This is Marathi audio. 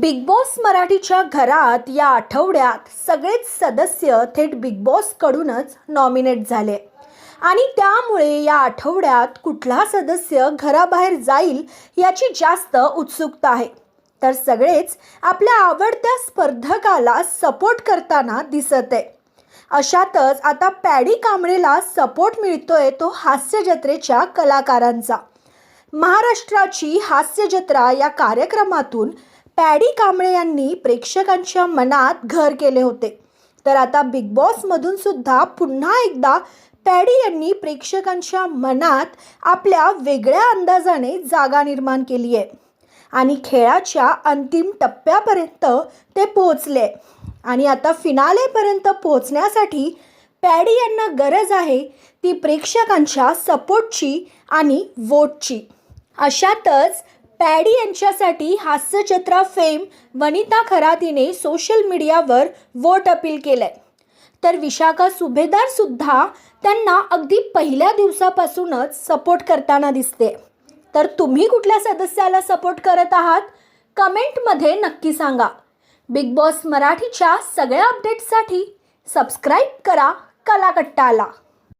बिग बॉस मराठीच्या घरात या आठवड्यात सगळेच सदस्य थेट बिग बॉसकडूनच नॉमिनेट झाले. आणि त्यामुळे या आठवड्यात कुठला सदस्य घराबाहेर जाईल याची जास्त उत्सुकता आहे. तर सगळेच आपल्या आवडत्या स्पर्धकाला सपोर्ट करताना दिसत आहे. अशातच आता पॅडी कांबळेला सपोर्ट मिळतोय तो हास्य जत्रेच्या कलाकारांचा. महाराष्ट्राची हास्य जत्रा या कार्यक्रमातून पॅडी कांबळे यांनी प्रेक्षकांच्या मनात घर केले होते. तर आता बिग बॉसमधून सुद्धा पुन्हा एकदा पॅडी यांनी प्रेक्षकांच्या मनात आपल्या वेगळ्या अंदाजाने जागा निर्माण केली आहे. आणि खेळाच्या अंतिम टप्प्यापर्यंत ते पोहोचले. आणि आता फिनालेपर्यंत पोहोचण्यासाठी पॅडी यांना गरज आहे ती प्रेक्षकांच्या सपोर्टची आणि वोटची. अशातच पॅडी यांच्यासाठी हास्यचित्रा फेम वनिता खरातीने सोशल मीडियावर वोट अपील केलंय. तर विशाखा सुभेदार सुद्धा त्यांना अगदी पहिल्या दिवसापासूनच सपोर्ट करताना दिसते. तर तुम्ही कुठल्या सदस्याला सपोर्ट करत आहात? कमेंटमध्ये नक्की सांगा. बिग बॉस मराठीच्या सगळ्या अपडेट्ससाठी सबस्क्राईब करा कलाकट्टाला.